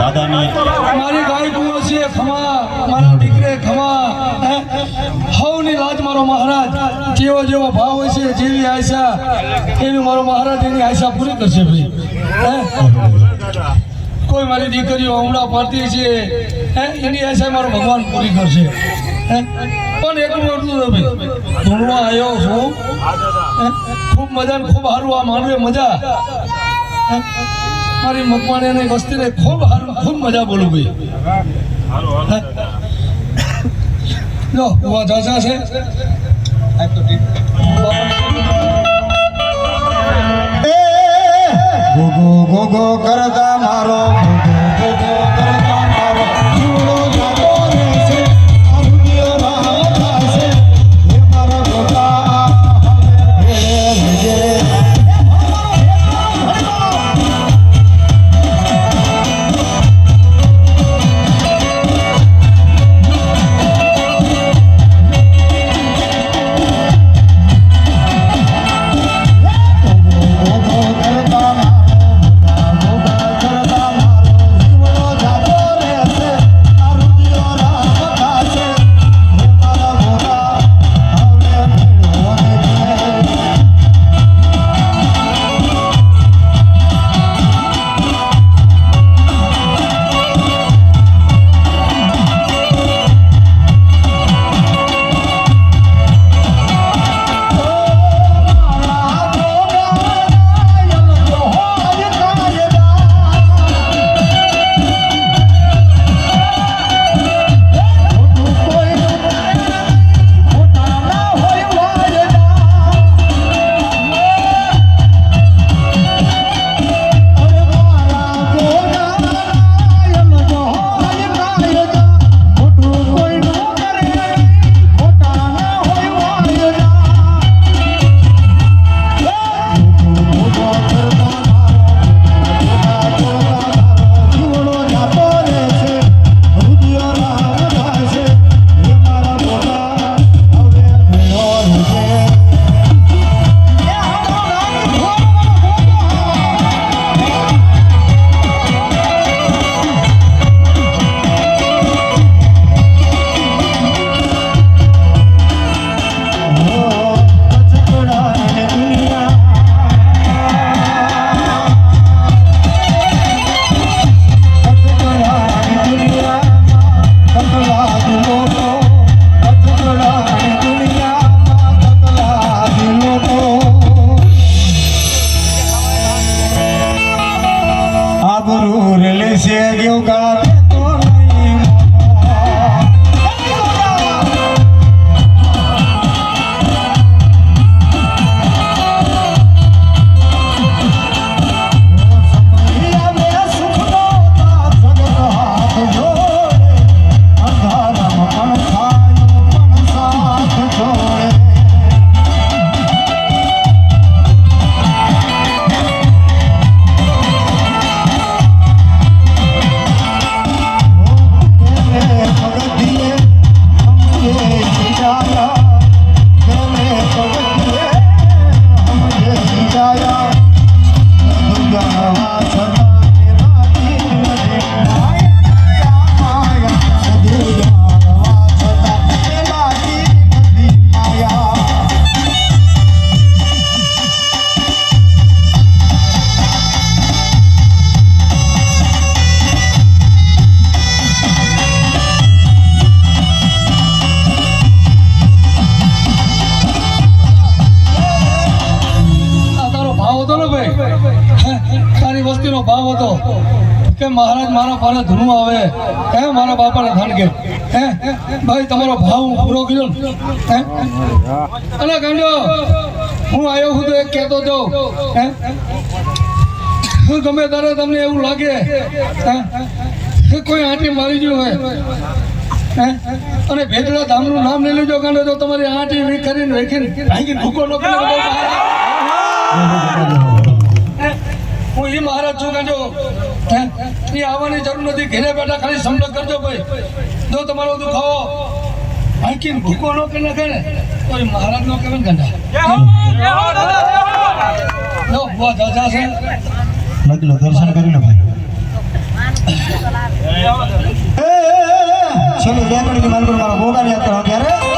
દાદાની મારી ગાય કુવો છે ખમા, મારા દીકરે ખમા? હવની લાજ મારો મહારાજ જેવો જેવો ભાવ હોય છે, જેવી આશા, એવી મારો મહારાજ એની આશા પૂરી કરશે ભાઈ કોઈ મારી દીકરીઓ હમણાં પડતી છે? એની આશા મારો ભગવાન પૂરી કરશે? પણ એટલું એટલું ભાઈ ધૂણવા આવ્યો છું? ખૂબ મજા ખૂબ સારું, આ માનવે મજા? મારી મકવાણીની વસ્તીને ખૂબ સારું ખૂબ મજા બોલું ભાઈ. જો હું જાજા છે. ગોગો ગોગો કરતા મારો આબરૂ રેલે છે ગયોગા ભાવ હતો કે મહારાજ મારા પાને ધૂનું આવે. હે મારા બાપાને ધન કે. હે ભાઈ તમારો ભાવ હું પૂરો કર્યો હે? અને ગાંડો હું આવ્યો હું તો એક કહેતો હતો હે? હું ગમે ત્યારે તમને એવું લાગે હે? કે કોઈ આંટી મારી ગયું હોય અને ભેદડા ધામનું નામ લઈ લેજો ગાંડો તો તમારી આંટી વિખરીને વેખીને ભાંગીને ભૂકો ન કરે હું એ મહારાજ છું કે જો એ આવવાની જરૂર નથી. ઘેરે બેઠા ખાલી સમજ કરજો ભાઈ. જો તમારો દુખાવો હાંકીને ભૂકો ન કે નાખે ને તો એ મહારાજ નો ને ગાંડા. છે લખી લો દર્શન કરી લો ભાઈ એ, છેલ્લી બેકડીની માલપુર મારા ગોગાને યાદ કરો ત્યારે